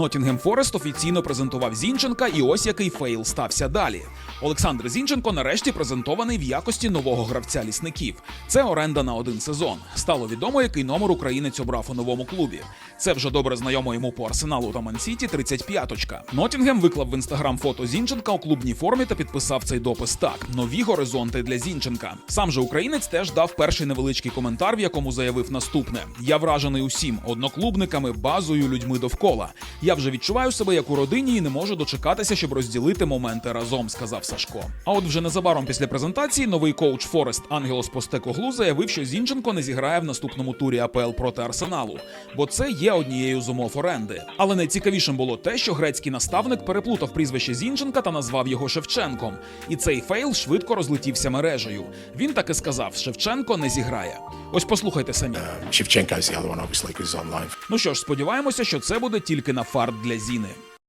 Нотінгем Форест офіційно презентував Зінченка, і ось який фейл стався далі. Олександр Зінченко нарешті презентований в якості нового гравця лісників. Це оренда на один сезон. Стало відомо, який номер українець обрав у новому клубі. Це вже добре знайомо йому по арсеналу та Мансіті 35-очка. Нотінгем виклав в інстаграм фото Зінченка у клубній формі та підписав цей допис так: нові горизонти для Зінченка. Сам же українець теж дав перший невеличкий коментар, в якому заявив наступне: Я вражений усім одноклубниками, базою, людьми довкола. Я вже відчуваю себе як у родині і не можу дочекатися, щоб розділити моменти разом, сказав Сашко. А от вже незабаром після презентації новий коуч Форест Ангелос Постекоглу заявив, що Зінченко не зіграє в наступному турі АПЛ проти Арсеналу, бо це є однією з умов оренди. Але найцікавішим було те, що грецький наставник переплутав прізвище Зінченка та назвав його Шевченком. І цей фейл швидко розлетівся мережею. Він таки сказав: Шевченко не зіграє. Ось послухайте самі. Шевченка the other one, obviously, because he's on loan. Ну що ж, сподіваємося, що це буде тільки на фарт для Зіни.